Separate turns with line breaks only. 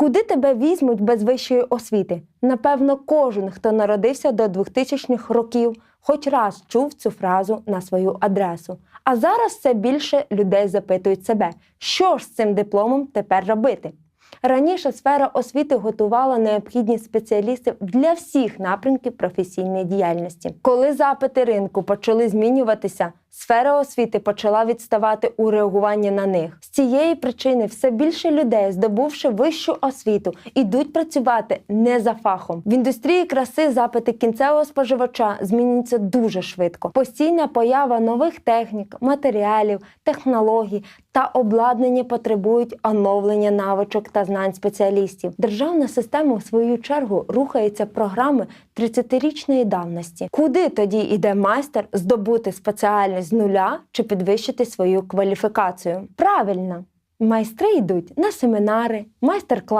Куди тебе візьмуть без вищої освіти? Напевно, кожен, хто народився до 2000-х років, хоч раз чув цю фразу на свою адресу. А зараз все більше людей запитують себе, що ж з цим дипломом тепер робити. Раніше сфера освіти готувала необхідні спеціалістів для всіх напрямків професійної діяльності. Коли запити ринку почали змінюватися, сфера освіти почала відставати у реагуванні на них. З цієї причини все більше людей, здобувши вищу освіту, ідуть працювати не за фахом. В індустрії краси запити кінцевого споживача змінюються дуже швидко. Постійна поява нових технік, матеріалів, технологій та обладнання потребують оновлення навичок та знань спеціалістів. Державна система, в свою чергу, рухається програми 30-річної давності. Куди тоді йде майстер здобути спеціальність з нуля чи підвищити свою кваліфікацію? Правильно, майстри йдуть на семінари, майстер-класи.